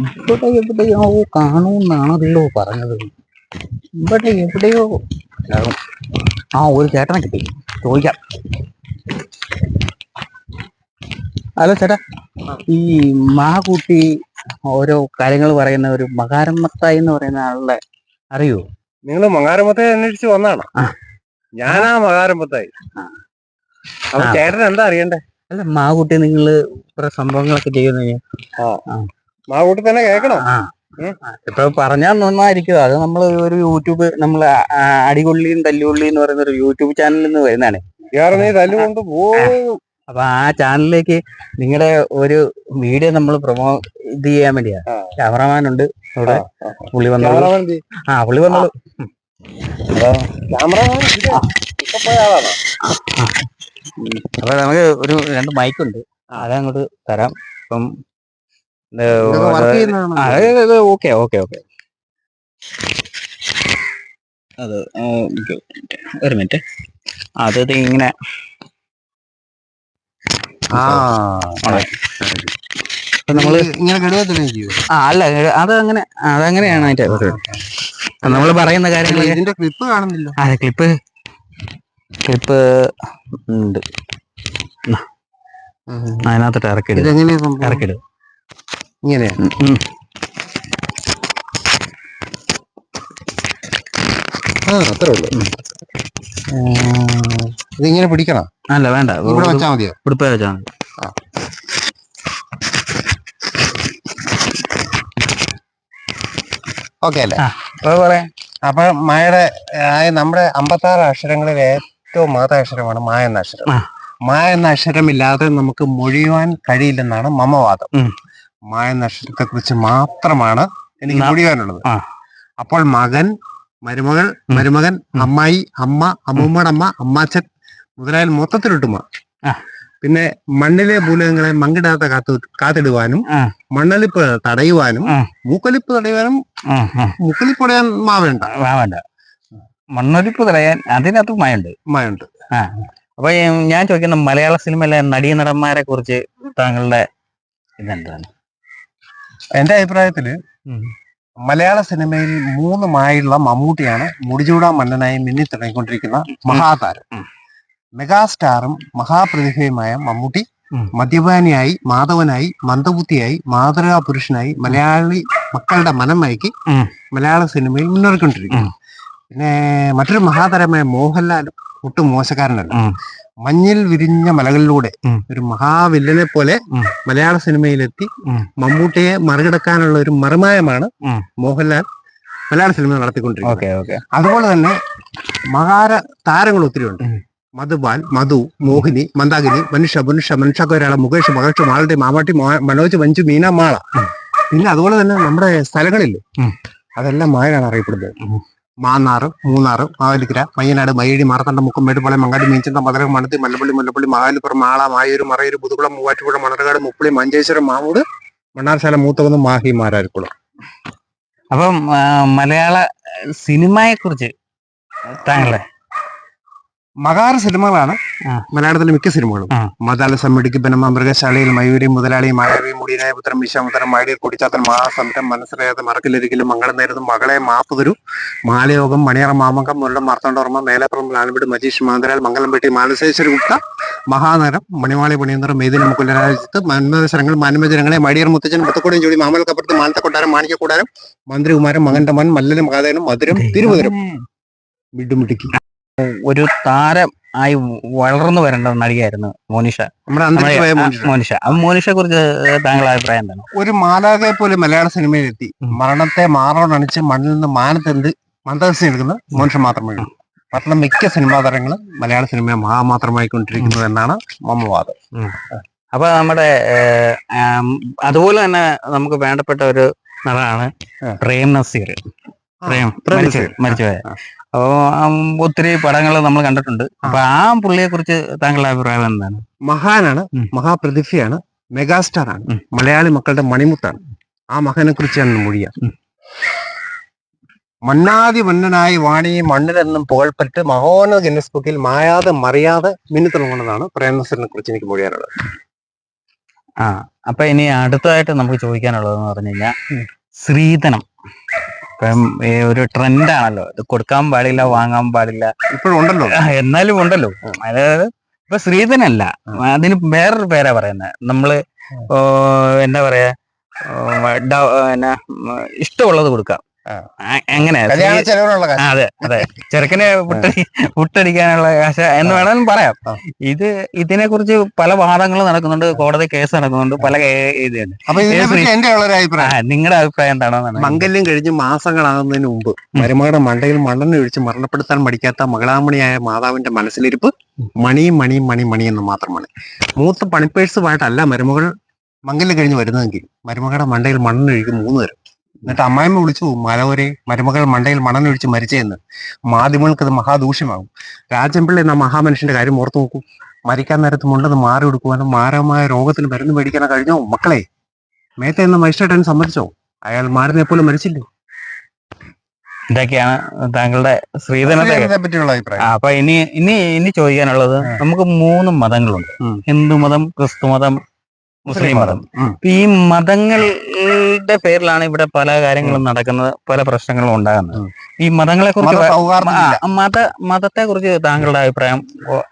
ഇവിടെ എവിടെയോ കാണുമെന്നാണല്ലോ പറഞ്ഞത്. ഇവിടെ എവിടെയോ. ആ ഒരു ചേട്ടനെ കിട്ടി. ചോദിക്കാം. ഹലോ ചേട്ടാ. ഈ മാകുട്ടി ഓരോ കാര്യങ്ങൾ പറയുന്ന ഒരു മകാരമത്തായി എന്ന് പറയുന്ന ആളുടെ അറിയോ? നിങ്ങൾ മകാരമത്തായി അന്വേഷിച്ച് വന്നാണോ. ഞാനാ മകാരമത്തായി. അപ്പൊ. ചേട്ടൻ എന്താ അറിയണ്ടേ? അല്ല മാകുട്ടി നിങ്ങൾ കുറെ സംഭവങ്ങളൊക്കെ ചെയ്യുന്ന മാവൂട്ടി തന്നെ കേൾക്കണം? ആ. ഇപ്പൊ പറഞ്ഞാൽ നന്നായിരിക്കും. അത് നമ്മൾ ഒരു യൂട്യൂബ് നമ്മൾ അടികൊള്ളിയും തല്ലുകൊള്ളിയും എന്ന് പറയുന്ന ഒരു യൂട്യൂബ് ചാനലിൽ നിന്ന് വരുന്നതാണ് തല്ലുകൊണ്ട് പോകും അപ്പൊ ആ ചാനലിലേക്ക് നിങ്ങളുടെ ഒരു വീഡിയോ നമ്മൾ പ്രൊമോ ഇത് ചെയ്യാൻ വേണ്ടിയാ. ആ. ക്യാമറമാൻ ഉണ്ട് അവിടെ ആ, ആ. പുള്ളി വന്നോളൂ? ആ പുള്ളി വന്നോളൂ. അപ്പൊ നമുക്ക് ഒരു രണ്ട് മൈക്കുണ്ട്. അതങ്ങോട്ട് തരാം. ഇപ്പം ഓക്കെ ഓക്കെ ഓക്കെ അത് ഒരു മിനിറ്റ്. അത് ഇങ്ങനെ. ആ. നമ്മൾ അല്ല അത് അങ്ങനെ അതങ്ങനെയാണ് അതിന്റെ നമ്മൾ പറയുന്ന കാര്യങ്ങൾ ഇതിന്റെ ക്ലിപ്പ് കാണുന്നില്ല. അതെ ക്ലിപ്പ് ക്ലിപ്പ് ഉണ്ട്. അതിനകത്തോട്ട് ഇറക്കിടും ഇറക്കിടും ഉം. ആ അത്രേ ഉള്ളൂ. ഇതിങ്ങനെ പിടിക്കണം? അല്ല വേണ്ട. ഇവിടെ വെച്ചാൽ മതിയോ? ഇവിടെ വെച്ചാൽ മതി. ഓക്കെ അല്ലേ? പറയാം. അപ്പൊ മായയുടെ നമ്മുടെ അമ്പത്തി ആറ് അക്ഷരങ്ങളിൽ ഏറ്റവും മാതാ അക്ഷരമാണ് മായ എന്ന അക്ഷരം. മായ എന്ന അക്ഷരമില്ലാതെ നമുക്ക് മൊഴിയുവാൻ കഴിയില്ലെന്നാണ് മമവാദം. മായ നക്ഷത്രത്തെ കുറിച്ച് മാത്രമാണ് എനിക്ക് മുടിയാനുള്ളത് അപ്പോൾ മകൻ മരുമകൾ മരുമകൻ അമ്മായി അമ്മ അമ്മൂമ്മയുടെ അമ്മ അമ്മാച്ചൻ മുതലായ മൊത്തത്തിലിട്ടുമ പിന്നെ മണ്ണിലെ മൂലകങ്ങളെ മങ്കിടാത്ത കാത്തു കാത്തിടുവാനും മണ്ണലിപ്പ് തടയുവാനും മൂക്കലിപ്പ് തടയുവാനും മൂക്കലിപ്പ് തടയാൻ മാവേണ്ട മാവേണ്ട വേണ്ട. മണ്ണൊലിപ്പ് തടയാൻ അതിനകത്ത് മയുണ്ട്. മയുണ്ട്. അപ്പൊ ഞാൻ ചോദിക്കുന്ന മലയാള സിനിമയിലെ നടീ നടന്മാരെ കുറിച്ച് താങ്കളുടെ ഇതെന്താണ്? എന്റെ അഭിപ്രായത്തിൽ മലയാള സിനിമയിൽ മൂന്ന് മായുള്ള മമ്മൂട്ടിയാണ് മുടിചൂടാ മന്നനായി മിന്നി തുടങ്ങിക്കൊണ്ടിരിക്കുന്ന മഹാതാരം. മെഗാസ്റ്റാറും മഹാപ്രതിഭയുമായ മമ്മൂട്ടി. മദ്യപാനിയായി മാധവനായി മന്ദബുദ്ധിയായി മാതൃകാ പുരുഷനായി മലയാളി മക്കളുടെ മനം മയക്കി മലയാള സിനിമയിൽ മുന്നേറിക്കൊണ്ടിരിക്കുന്നു. കൊണ്ടിരിക്കുന്നു പിന്നെ മറ്റൊരു മഹാതാരമായ മോഹൻലാലും ഒട്ടും മോശക്കാരനല്ല. മഞ്ഞിൽ വിരിഞ്ഞ മലകളിലൂടെ. ഒരു മഹാവില്ലനെ പോലെ മലയാള സിനിമയിലെത്തി മമ്മൂട്ടിയെ മറികടക്കാനുള്ള ഒരു മറുമായമാണ് മോഹൻലാൽ മലയാള സിനിമ നടത്തിക്കൊണ്ടിരിക്കുന്നത്. അതുപോലെ തന്നെ മഹാര താരങ്ങൾ ഒത്തിരി ഉണ്ട്. ഉം. മധുബാൽ മധു മോഹിനി മന്ദാകിനി മനുഷ്യ മനുഷ്യ മനുഷ്യ കൊരാള മുകേഷ് മകേഷ് മാളുടെ മാമാട്ടി മനോജ് മഞ്ജു മീന മാള. പിന്നെ അതുപോലെ തന്നെ നമ്മുടെ സ്ഥലങ്ങളില്ലേ? അതെല്ലാം മായനാണ് അറിയപ്പെടുന്നത്. മാന്നാറ് മൂന്നാറ് മാവേലിക്കര മയ്യനാട് മയ്യഴി മാറത്തണ്ട മുക്കം മേട്ടുപാളയം മങ്ങാടി മീൻചന്ത മധുരം മണത്തി മല്ലപ്പള്ളി മല്ലപ്പള്ളി മാവേലിപ്പുറം മാള മായൂർ മറയൂർ പുതുക്കുളം മൂവാറ്റുപുഴ മണർകാട് മുപ്പളി മഞ്ചേശ്വരം മാവൂട് മണ്ണാർശാല മൂത്തകുന്ന് മാഹി മാരാരിക്കുളം. അപ്പം മലയാള സിനിമയെ കുറിച്ച് താങ്കളുടെ മകാര സിനിമകളാണ്. മലയാളത്തിലെ മിക്ക സിനിമകളും. മതാല സമ്മിടിക്ക് ബനമ മൃഗശാലയിൽ മയൂരി മുതലാളി മായാവി മുടിയനായ പുത്രം വിശ്വാമുത്തരം മാടിയ കുടിച്ചാത്തൻ മഹാസമരം മനസ്സിലായത് മറക്കിലൊരിക്കലും മംഗളം നേരുന്നു. മകളെ മാപ്പുതരു മാലയോഗം മണിയറ മാമംഗം മുരളം മാർത്താണ്ഡോർമ്മ മേലപ്പുറം ലാൽവിട് മജീഷ് മാന്തരാൽ മംഗലംപെട്ടി മാനസേശ്വര ഗുപ്ത മഹാനരം മണിമാളി പണിയന്തരം മേദിന മുക്കുലരാജ്യത്ത് മന്മദശരങ്ങൾ മാനമജനങ്ങളെ മടിയർ മുത്തച്ഛൻ മുത്തക്കോടിയും ജോലി മാമലക്കപ്പുറത്ത് മാനത്തെ കൊട്ടാരം മാണിക്യ കൂടാരം മന്ത്രികുമാരൻ മകന്റെ മൻ മല്ലനും മഹാദേവനും മധുരം തിരുമധുരം മിടുമിടുക്കി ഒരു താരം ആയി വളർന്നു വരേണ്ട ഒരു നടിയായിരുന്നു മോനിഷ. നമ്മുടെ മോനിഷ. മോനിഷ. മോനിഷയെ കുറിച്ച് താങ്കളുടെ അഭിപ്രായം എന്താണ്? ഒരു മാലാകെ പോലെ മലയാള സിനിമയിലെത്തി. എത്തി മരണത്തെ മാറോടണിച്ച് മണ്ണിൽ നിന്ന് മാനത്തെന്ത് മന്ദഹസ്യം എടുക്കുന്ന മോനിഷ മാത്രമേ ഉള്ളൂ. മറ്റുള്ള മിക്ക സിനിമാ താരങ്ങളും മലയാള സിനിമയെ മഹാമാത്രമായിക്കൊണ്ടിരിക്കുന്നു എന്നാണ് മമവാദം. അപ്പൊ നമ്മുടെ അതുപോലെ തന്നെ നമുക്ക് വേണ്ടപ്പെട്ട ഒരു നടനാണ് പ്രേം നസീർ. പ്രേം. മരിച്ചുപോയ. അപ്പോ ഒത്തിരി പടങ്ങൾ നമ്മൾ കണ്ടിട്ടുണ്ട് അപ്പൊ ആ പുള്ളിയെ കുറിച്ച് താങ്കളുടെ അഭിപ്രായം എന്താണ് മഹാനാണ്. മഹാപ്രതിഭയാണ് മെഗാസ്റ്റാർ ആണ്. മലയാളി മക്കളുടെ മണിമുത്താണ് ആ മകനെ കുറിച്ചാണ് മൊഴിയ. മണ്ണാതി മന്നനായി വാണി മണ്ണിലെന്നും പുകൾപ്പെട്ട് മഹോന ഗിന്നസ് ബുക്കിൽ മായാതെ മറിയാതെ മിന്നിത്തിളങ്ങുന്നതാണ് പ്രേംനസറിനെ കുറിച്ച് എനിക്ക് മൊഴിയാനുള്ളത് ആ അപ്പൊ ഇനി അടുത്തതായിട്ട് നമുക്ക് ചോദിക്കാനുള്ളതെന്ന് പറഞ്ഞു കഴിഞ്ഞാൽ സ്ത്രീധനം ഇപ്പം ഈ ഒരു ട്രെൻഡ് ആണല്ലോ ഇത് കൊടുക്കാൻ പാടില്ല വാങ്ങാൻ പാടില്ല. ഇപ്പോഴും ഉണ്ടല്ലോ? ആ, എന്നാലും ഉണ്ടല്ലോ. അതായത് ഇപ്പൊ ശ്രീധനല്ല. അതിന് വേറൊരു പേരാ പറയുന്നത് നമ്മൾ ഓ, എന്താ പറയാ ഓ, ഡ- എന്നാ, ഉം, ഇഷ്ടമുള്ളത് കൊടുക്കാം. ചെലവിനുള്ള അതെ അതെ. ചെറുക്കനെ പുട്ടടി പുട്ടടിക്കാനുള്ള കാശ എന്ന് വേണമെങ്കിലും പറയാം. ഇത് ഇതിനെ കുറിച്ച് പല വാദങ്ങളും നടക്കുന്നുണ്ട് കോടതി കേസ് നടക്കുന്നുണ്ട് പല അഭിപ്രായം. നിങ്ങളുടെ അഭിപ്രായം എന്താണോ മംഗല്യം കഴിഞ്ഞ് മാസങ്ങളാകുന്നതിന് മുമ്പ് മരുമകളുടെ മണ്ടയിൽ മണ്ണെണ്ണ ഒഴിച്ച് മരണപ്പെടുത്താൻ മടിക്കാത്ത മകളാമണിയായ മാതാവിന്റെ മനസ്സിലിരിപ്പ് മണിയും മണിയും മണി മണി എന്ന് മാത്രമാണ്. മൂത്ത പണിപ്പേഴ്സുമായിട്ടല്ല മരുമകൾ മംഗല്യം കഴിഞ്ഞ് വരുന്നതെങ്കിൽ മരുമകളുടെ മണ്ടയിൽ മണ്ണെണ്ണ ഒഴിക്കും മൂന്ന് തരും. എന്നിട്ട് അമ്മായിമ്മ വിളിച്ചു മലവരെ മരുമകൾ മണ്ടയിൽ മണനൊഴിച്ച് ഒഴിച്ച് മരിച്ചതെന്ന് മാധ്യമങ്ങൾക്ക് അത് മഹാദൂഷ്യമാകും. രാജൻപിള്ള എന്ന മഹാമനുഷ്യന്റെ കാര്യം ഓർത്തു നോക്കൂ. മരിക്കാൻ നേരത്ത് മുണ്ടെന്ന് മാറി കൊടുക്കുവാനും മാരകമായ രോഗത്തിന് മരുന്ന് മേടിക്കാനോ കഴിഞ്ഞോ? മക്കളെ മേത്ത എന്ന മജിസ്ട്രേറ്റിനെ സമ്മതിച്ചോ? അയാൾ മാറിനെ പോലെ മരിച്ചില്ലേ? ഇതൊക്കെയാണ് താങ്കളുടെ ശ്രീധനത്തെ പറ്റിയുള്ള അഭിപ്രായം. അപ്പൊ ഇനി ഇനി ഇനി ചോദിക്കാനുള്ളത് നമുക്ക് മൂന്ന് മതങ്ങളുണ്ട്. ഹിന്ദു മതം ക്രിസ്തു മതം മുസ്ലിം മതം. ഈ മതങ്ങളുടെ പേരിലാണ് ഇവിടെ പല കാര്യങ്ങളും നടക്കുന്നത് പല പ്രശ്നങ്ങളും ഉണ്ടാകുന്നത്. ഈ മതങ്ങളെ കുറിച്ച്. മത മതത്തെ കുറിച്ച് താങ്കളുടെ അഭിപ്രായം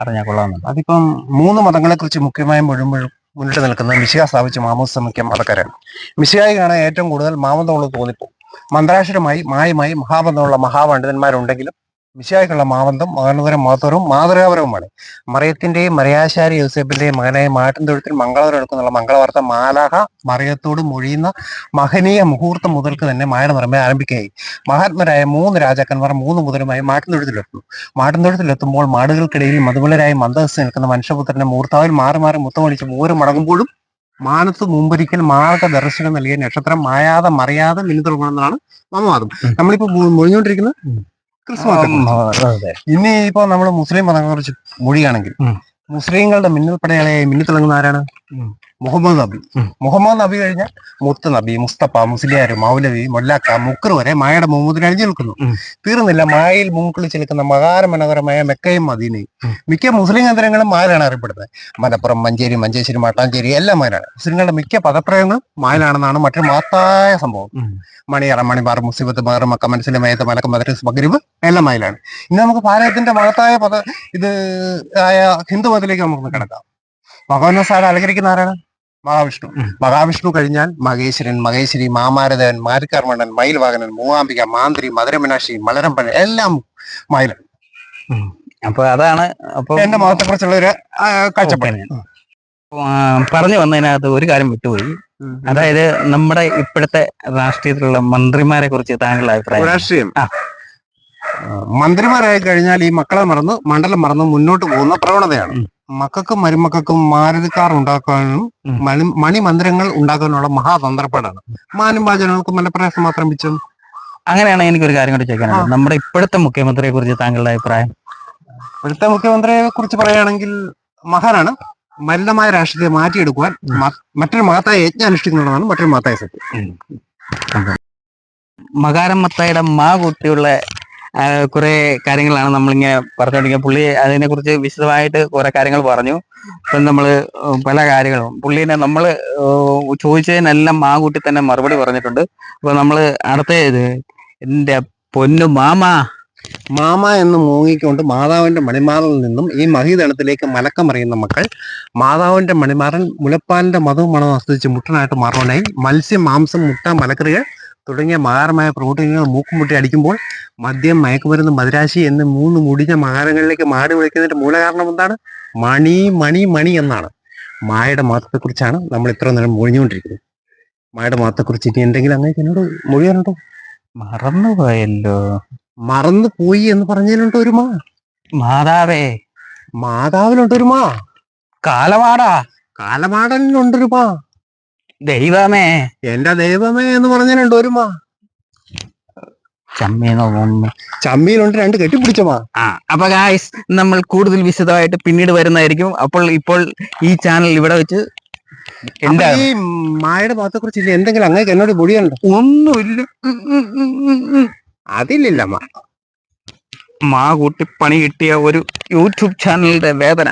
അറിഞ്ഞാൽ കൊള്ളാമെന്നുണ്ട്? അതിപ്പം മൂന്ന് മതങ്ങളെ കുറിച്ച് മുഖ്യമായും മുഴുവൻ മുന്നിട്ട് നിൽക്കുന്ന മിശിക സ്ഥാപിച്ച മാമോസ് മുഖ്യ മതക്കാരാണ് മിശികായിക്കാണ് ഏറ്റവും കൂടുതൽ മാമന്തമുള്ളത് തോന്നിപ്പോ മന്ത്രാക്ഷരമായി മായമായി മഹാബന്ധമുള്ള മഹാപണ്ഡിതന്മാരുണ്ടെങ്കിലും മിശികായ്ക്കുള്ള മാവന്തം മകനുതരം മഹത്വരവും മാതൃകാപരവുമാണ് മറിയത്തിന്റെയും മറിയാശാരി യൂസഫിന്റെയും മകനായ മാട്ടിൻതൊഴുത്തിൽ മംഗളവരം എടുക്കുന്നുള്ള മംഗളവാർത്ത മാലാഹ മറിയത്തോട് മൊഴിയുന്ന മഹനീയ മുഹൂർത്തം മുതൽക്ക് തന്നെ മായ നിറമേ ആരംഭിക്കുകയായി മഹാത്മരായ മൂന്ന് രാജാക്കന്മാർ മൂന്ന് മുതലുമായി മാട്ടിൻതൊഴുത്തിലെത്തുന്നു മാട്ടിൻതൊഴുത്തിലെത്തുമ്പോൾ മാടുകൾക്കിടയിൽ മധുമലരായി മന്ദഹസ് നിൽക്കുന്ന മനുഷ്യപുത്രന്റെ മൂർത്താവിൽ മാറി മാറി മുത്തമൊഴിച്ച് മൂര് മടങ്ങുമ്പോഴും മാനത്ത് മുമ്പൊരിക്കൽ മാർഗദർശനം നൽകിയ നക്ഷത്രം മായാതെ മറിയാതെ മിനിതുറങ്ങണമെന്നാണ് മമവാദം ഉം. നമ്മളിപ്പോ മൊ- മൊഴിഞ്ഞുകൊണ്ടിരിക്കുന്ന ഉം. ക്രിസ്മസ്. ഇനി ഇപ്പൊ നമ്മൾ മുസ്ലിം മതങ്ങളെ കുറിച്ച് മൊഴിയാണെങ്കിൽ. മുസ്ലിങ്ങളുടെ മിന്നൽ പടയാളിയായി മിന്നിത്തിളങ്ങുന്ന ആരാണ്. മുഹമ്മദ് നബി. മുഹമ്മദ് നബി കഴിഞ്ഞ മുത്ത നബി മുസ്തഫ മുസ്ലിയാർ മൗലവി മൊല്ലാക്ക മുക്കർ വരെ മായയുടെ മുഹമ്മദിനെ അഴിഞ്ഞു നിൽക്കുന്നു. തീർന്നില്ല മായയിൽ മുൻകുളിച്ച് നിൽക്കുന്ന മകാരമനോഹരമായ മെക്കയും മദീനയും. മിക്ക മുസ്ലിം കേന്ദ്രങ്ങളും മായലാണ് അറിയപ്പെടുന്നത്. മലപ്പുറം മഞ്ചേരി മഞ്ചേശ്വരി മട്ടാഞ്ചേരി എല്ലാം മായലാണ് മുസ്ലിങ്ങളുടെ മിക്ക പദപ്രയോഗങ്ങളും മായലാണെന്നാണ് മറ്റൊരു മഹത്തായ സംഭവം. മണിയറ മണിമാർ മുസിബത്ത് മാർ മക്ക മനസ്സിലെ മയത്ത് മലക്ക മദ്രസ് മഗ്രിബ് എല്ലാം മായലാണ് ഇന്ന് നമുക്ക് ഭാരതത്തിന്റെ മഹത്തായ പദ ഇത് ആയ ഹിന്ദു മതത്തിലേക്ക് നമുക്ക് കിടക്കാം. സാർ അലങ്കരിക്കുന്ന ആരാണ്? മഹാവിഷ്ണു. മഹാവിഷ്ണു കഴിഞ്ഞാൽ മഹേശ്വരൻ മഹേശ്വരി മാമാരദേവൻ മാരിക്കാർമണ്ണൻ മയിൽവാഹനൻ മൂവാംബിക മാന്ത്രി മധുരമീനാക്ഷി മലരമ്പൻ എല്ലാം മയിലൻ. അപ്പൊ അതാണ് അപ്പൊ എന്റെ മതത്തെ കുറിച്ചുള്ള ഒരു കാഴ്ചപ്പാട് പറഞ്ഞു വന്നതിനകത്ത് ഒരു കാര്യം വിട്ടുപോയി. അതായത് നമ്മുടെ ഇപ്പോഴത്തെ രാഷ്ട്രീയത്തിലുള്ള മന്ത്രിമാരെ കുറിച്ച് താങ്കളുടെ അഭിപ്രായം. രാഷ്ട്രീയം. മന്ത്രിമാരായി കഴിഞ്ഞാൽ ഈ മക്കളെ മറന്ന് മണ്ഡലം മറന്ന് മുന്നോട്ട് പോകുന്ന പ്രവണതയാണ്. മക്കൾക്കും മരുമക്കൾക്കും മാരുതിക്കാർ ഉണ്ടാക്കാനും മണി മണിമന്ദിരങ്ങൾ ഉണ്ടാക്കാനുള്ള മഹാതന്ത്രപ്പാടാണ്. മാനും വാചനങ്ങൾക്കും മലപ്രയാസം മാത്രം വെച്ചും അങ്ങനെയാണ് എനിക്കൊരു കാര്യം കൂടി ചോദിക്കാനുള്ളത്. നമ്മുടെ ഇപ്പോഴത്തെ മുഖ്യമന്ത്രിയെ കുറിച്ച് താങ്കളുടെ അഭിപ്രായം? ഇപ്പോഴത്തെ മുഖ്യമന്ത്രിയെ കുറിച്ച് പറയുകയാണെങ്കിൽ മഹാനാണ്. മലിനമായ രാഷ്ട്രീയത്തെ മാറ്റിയെടുക്കുവാൻ മറ്റൊരു മഹത്തായ യജ്ഞം അനുഷ്ഠിക്കുന്നതാണ് മറ്റൊരു മഹത്തായ സത്യം മകാരം മത്തായുടെ മാ കൂട്ടിയുള്ള കുറെ കാര്യങ്ങളാണ് നമ്മളിങ്ങനെ പറഞ്ഞുകൊണ്ടിരിക്കുക പുള്ളി അതിനെ കുറിച്ച് വിശദമായിട്ട് കുറെ കാര്യങ്ങൾ പറഞ്ഞു. ഇപ്പം നമ്മൾ പല കാര്യങ്ങളും. പുള്ളിനെ നമ്മൾ ചോദിച്ചതിനെല്ലാം മാ കൂട്ടി തന്നെ മറുപടി പറഞ്ഞിട്ടുണ്ട്. അപ്പൊ നമ്മൾ അടുത്ത ഇത് എന്റെ പൊന്നു മാമ. മാമ എന്ന് മൂങ്ങിക്കൊണ്ട് മാതാവിന്റെ മണിമാറിൽ നിന്നും ഈ മഹിതണത്തിലേക്ക് മലക്കമറിയുന്ന മക്കൾ മാതാവിന്റെ മണിമാറൻ മുലപ്പാലിന്റെ മതവും മണം ആസ്വദിച്ച് മുട്ടനായിട്ട് മാറുവാനായി മത്സ്യം മാംസം മുട്ട മലക്കറികൾ തുടങ്ങിയ മാരമായ പ്രോട്ടീനുകൾ മൂക്കുമുട്ടി അടിക്കുമ്പോൾ മദ്യം മയക്കുമരുന്ന് മദിരാശി എന്ന് മൂന്ന് മുടിഞ്ഞ മാരങ്ങളിലേക്ക് മാറി വിളിക്കുന്നതിന്റെ മൂലകാരണം എന്താണ്? മണി മണി മണി എന്നാണ്. മായയുടെ മഹത്വത്തെക്കുറിച്ചാണ് നമ്മൾ ഇത്ര നേരം മൊഴിഞ്ഞുകൊണ്ടിരിക്കുന്നത്. മായയുടെ മഹത്വത്തെക്കുറിച്ച് ഇനി എന്തെങ്കിലും അങ്ങനെ എന്നോട് മൊഴിയാനുണ്ടോ? മറന്നുപോയല്ലോ മറന്നു പോയി എന്ന് പറഞ്ഞതിലുണ്ട് ഒരു മാ? മാതാവേ. മാതാവിലുണ്ടൊരു മാ? കാലമാടാ കാലമാടനിലുണ്ടൊരു മാ? ദൈവമേ. എന്റെ ദൈവമേ എന്ന് പറഞ്ഞതിലുണ്ട് ഒരു മാ? ചമ്മിയിലുണ്ട് രണ്ട് കെട്ടിപ്പിടിച്ചമാ. ആ അപ്പൊ ഗായ്സ് നമ്മൾ കൂടുതൽ വിശദമായിട്ട് പിന്നീട് വരുന്നതായിരിക്കും. അപ്പോൾ ഇപ്പോൾ ഈ ചാനൽ ഇവിടെ വെച്ച് എന്താ ഈ മായയുടെ ഭാഗത്തെ കുറിച്ച് എന്തെങ്കിലും അങ്ങനെ എന്നോട് പൊടിയുണ്ടോ ഒന്നുമില്ല. ഉം, ഉം, ഉം, ഉം, ഉം. അതിലില്ല മാ. മാ കൂട്ടി പണി കിട്ടിയ ഒരു യൂട്യൂബ് ചാനലിന്റെ വേദന.